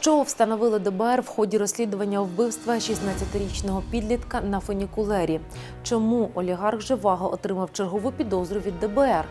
Що встановили ДБР в ході розслідування вбивства 16-річного підлітка на фунікулері? Чому олігарх Живаго отримав чергову підозру від ДБР?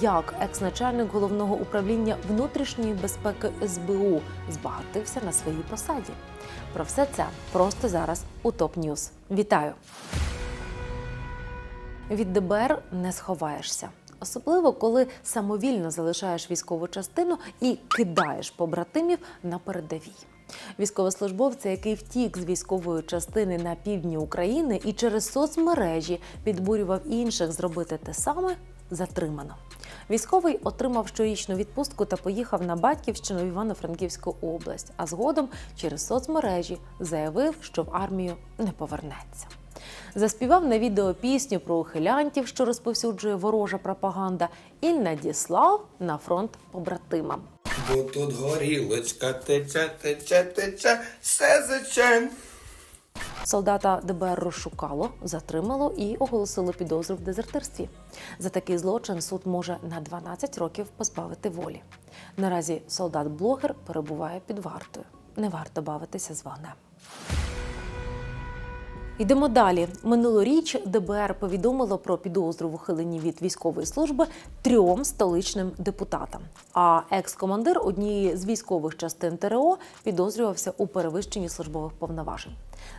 Як екс-начальник головного управління внутрішньої безпеки СБУ збагатився на своїй посаді? Про все це просто зараз у ТОП Ньюз. Вітаю! Від ДБР не сховаєшся. Особливо, коли самовільно залишаєш військову частину і кидаєш побратимів на передовій. Військовослужбовця, який втік з військової частини на півдні України і через соцмережі підбурював інших зробити те саме, затримано. Військовий отримав щорічну відпустку та поїхав на батьківщину в Івано-Франківську область, а згодом через соцмережі заявив, що в армію не повернеться. Заспівав на відео пісню про ухилянтів, що розповсюджує ворожа пропаганда, і надіслав на фронт побратимам. Бо тут горілочка тече, тече, тече, все зачем. Солдата ДБР розшукало, затримало і оголосило підозру в дезертирстві. За такий злочин суд може на 12 років позбавити волі. Наразі солдат-блогер перебуває під вартою. Не варто бавитися з вогнем. Йдемо далі. Минулоріч ДБР повідомило про підозру в ухиленні від військової служби трьом столичним депутатам. А екс-командир однієї з військових частин ТРО підозрювався у перевищенні службових повноважень.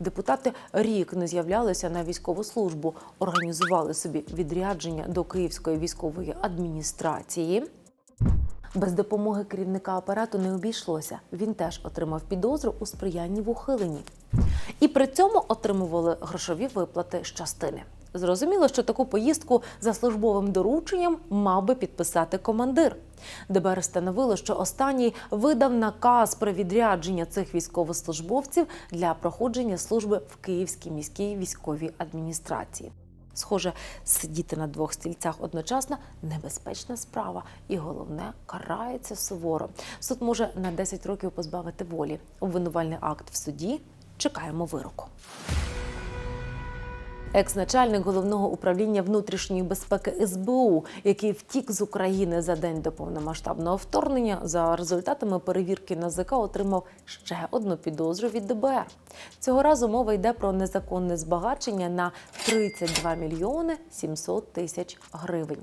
Депутати рік не з'являлися на військову службу, організували собі відрядження до Київської військової адміністрації. Без допомоги керівника апарату не обійшлося. Він теж отримав підозру у сприянні в ухиленні. І при цьому отримували грошові виплати з частини. Зрозуміло, що таку поїздку за службовим дорученням мав би підписати командир. ДБР встановило, що останній видав наказ про відрядження цих військовослужбовців для проходження служби в Київській міській військовій адміністрації. Схоже, сидіти на двох стільцях одночасно небезпечна справа, і головне карається суворо. Суд може на 10 років позбавити волі. Обвинувальний акт в суді. Чекаємо вироку. Екс-начальник головного управління внутрішньої безпеки СБУ, який втік з України за день до повномасштабного вторгнення, за результатами перевірки НАЗК отримав ще одну підозру від ДБР. Цього разу мова йде про незаконне збагачення на 32 мільйони 700 тисяч гривень.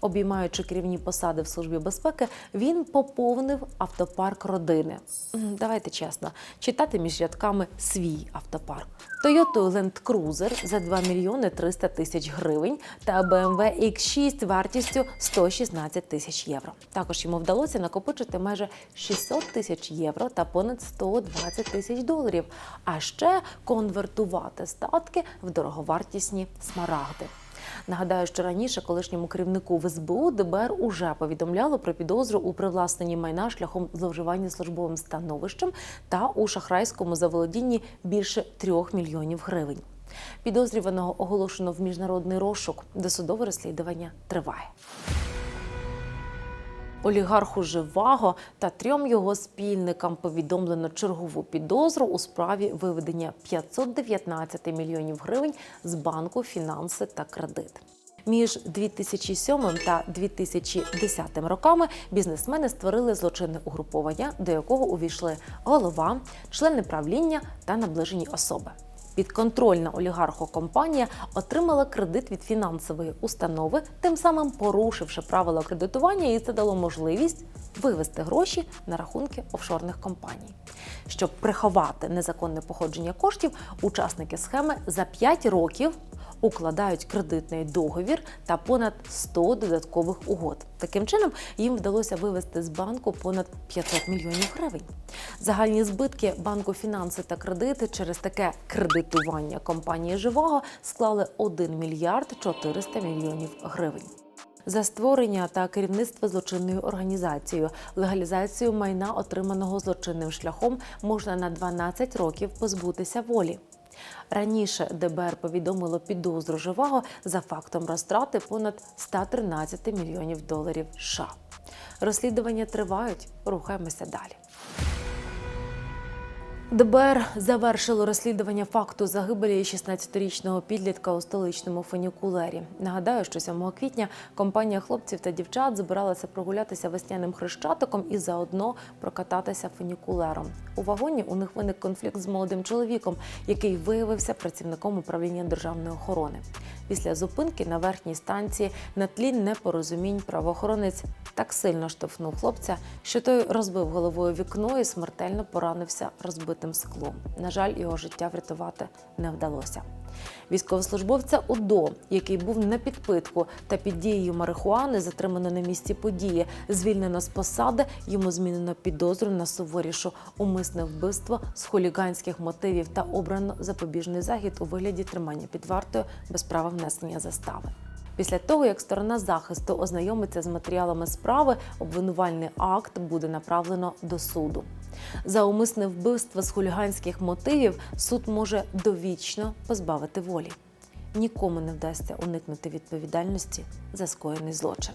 Обіймаючи керівні посади в службі безпеки, він поповнив автопарк родини. Давайте чесно, читати між рядками свій автопарк. Toyota Land Cruiser за 2 мільйони 300 тисяч гривень та BMW X6 вартістю 116 тисяч євро. Також йому вдалося накопичити майже 600 тисяч євро та понад 120 тисяч доларів, а ще конвертувати статки в дороговартісні смарагди. Нагадаю, що раніше колишньому керівнику в СБУ ДБР уже повідомляло про підозру у привласненні майна шляхом зловживання службовим становищем та у шахрайському заволодінні більше трьох мільйонів гривень. Підозрюваного оголошено в міжнародний розшук, де судове розслідування триває. Олігарху Живаго та трьом його спільникам повідомлено чергову підозру у справі виведення 519 мільйонів гривень з банку фінанси та кредит. Між 2007 та 2010 роками бізнесмени створили злочинне угруповання, до якого увійшли голова, члени правління та наближені особи. Підконтрольна олігарху компанія отримала кредит від фінансової установи, тим самим порушивши правила кредитування, і це дало можливість вивести гроші на рахунки офшорних компаній. Щоб приховати незаконне походження коштів, учасники схеми за 5 років укладають кредитний договір та понад 100 додаткових угод. Таким чином їм вдалося вивести з банку понад 500 мільйонів гривень. Загальні збитки банку фінанси та кредити через таке кредитування компанії живого склали 1 мільярд 400 мільйонів гривень. За створення та керівництво злочинною організацією, легалізацію майна, отриманого злочинним шляхом, можна на 12 років позбутися волі. Раніше ДБР повідомило підозру живаго за фактом розтрати понад 113 мільйонів доларів США. Розслідування тривають, рухаємося далі. ДБР завершило розслідування факту загибелі 16-річного підлітка у столичному фунікулері. Нагадаю, що 7 квітня компанія хлопців та дівчат збиралася прогулятися весняним хрещатиком і заодно прокататися фунікулером. У вагоні у них виник конфлікт з молодим чоловіком, який виявився працівником управління державної охорони. Після зупинки на верхній станції на тлі непорозумінь правоохоронець так сильно штовхнув хлопця, що той розбив головою вікно і смертельно поранився розбитим склом. На жаль, його життя врятувати не вдалося. Військовослужбовця УДО, який був на підпитку та під дією марихуани, затримано на місці події, звільнено з посади, йому змінено підозру на суворішу умисне вбивство з хуліганських мотивів та обрано запобіжний захід у вигляді тримання під вартою без права внесення застави. Після того, як сторона захисту ознайомиться з матеріалами справи, обвинувальний акт буде направлено до суду. За умисне вбивство з хуліганських мотивів суд може довічно позбавити волі. Нікому не вдасться уникнути відповідальності за скоєний злочин.